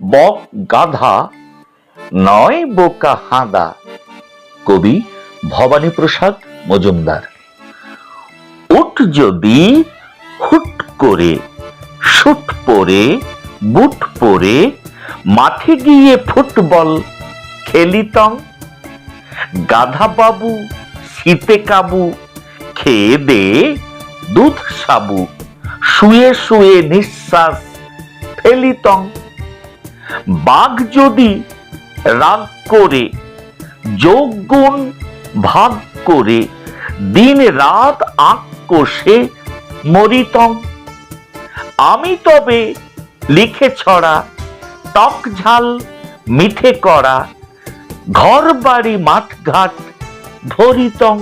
বক গাধা নয় বোকা হাঁদা। কবি ভবানী প্রসাদ মজুমদার। উঠ যদি হুট করে শুট পরে, বুট পরে, মাঠে গিয়ে ফুটবল খেলিতং। গাধা বাবু শীতে কাবু, খেয়ে দে দুধ সাবু, শুয়ে শুয়ে নিঃশ্বাস ফেলিতম বাঘ যদি রাগ করে যোগ গুণ ভাগ করে, দিন রাত আঁক কষে মরিতম। আমি তবে লিখে ছড়া টক ঝাল মিঠে করা ঘর বাড়ি মাঠ ঘাট ভরিতম